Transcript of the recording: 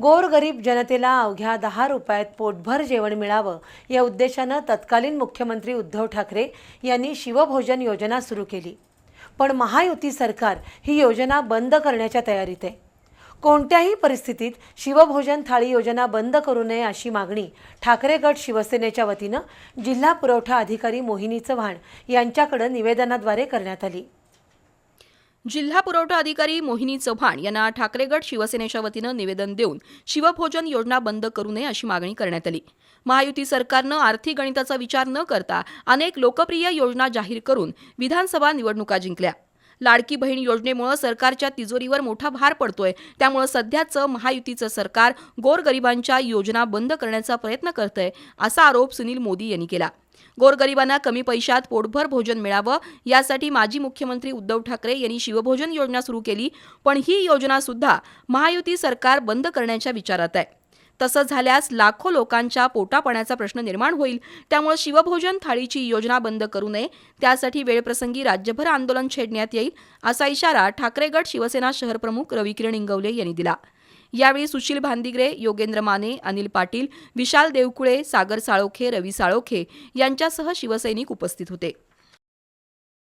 गोरगरीब जनतेला अवघ्या दहा रुपयात पोटभर जेवण मिळावं या उद्देशानं तत्कालीन मुख्यमंत्री उद्धव ठाकरे यांनी शिवभोजन योजना सुरू केली. पण महायुती सरकार ही योजना बंद करण्याच्या तयारीत आहे. कोणत्याही परिस्थितीत शिवभोजन थाळी योजना बंद करू नये अशी मागणी ठाकरे गट शिवसेनेच्या वतीनं जिल्हा पुरवठा अधिकारी मोहिनी चव्हाण यांच्याकडे निवेदनाद्वारे करण्यात आली. जिल्हा पुरवठा अधिकारी मोहिनी चव्हाण यांना ठाकरेगड शिवसेनेच्या वतीनं निवेदन देऊन शिवभोजन योजना बंद करू नये अशी मागणी करण्यात आली. महायुती सरकारनं आर्थिक गणिताचा विचार न करता अनेक लोकप्रिय योजना जाहीर करून विधानसभा निवडणुका जिंकल्या. लाडकी बहीण योजनेमुळे सरकारच्या तिजोरीवर मोठा भार पडतोय. त्यामुळे सध्याचं महायुतीचं सरकार गोरगरिबांच्या योजना बंद करण्याचा प्रयत्न करतंय असा आरोप सुनील मोदी यांनी केला. गोरगरिबांना कमी पैशात पोटभर भोजन मिळावं. यासाठी माजी मुख्यमंत्री उद्धव ठाकरे यांनी शिवभोजन योजना सुरू केली. पण ही योजना सुद्धा महायुती सरकार बंद करण्याच्या विचारात आहे. तसं झाल्यास लाखो लोकांच्या पोटापाण्याचा प्रश्न निर्माण होईल. त्यामुळे शिवभोजन थाळीची योजना बंद करू नये. त्यासाठी वेळप्रसंगी राज्यभर आंदोलन छेडण्यात येईल असा इशारा ठाकरे गट शिवसेना शहरप्रमुख रविकिरण इंगवले यांनी दिला. यावेळी सुशील भांदिग्रे योगेंद्र माने अनिल पाटील विशाल देवकुळे सागर साळोखे रवी साळोखे यांच्यासह शिवसैनिक उपस्थित होते.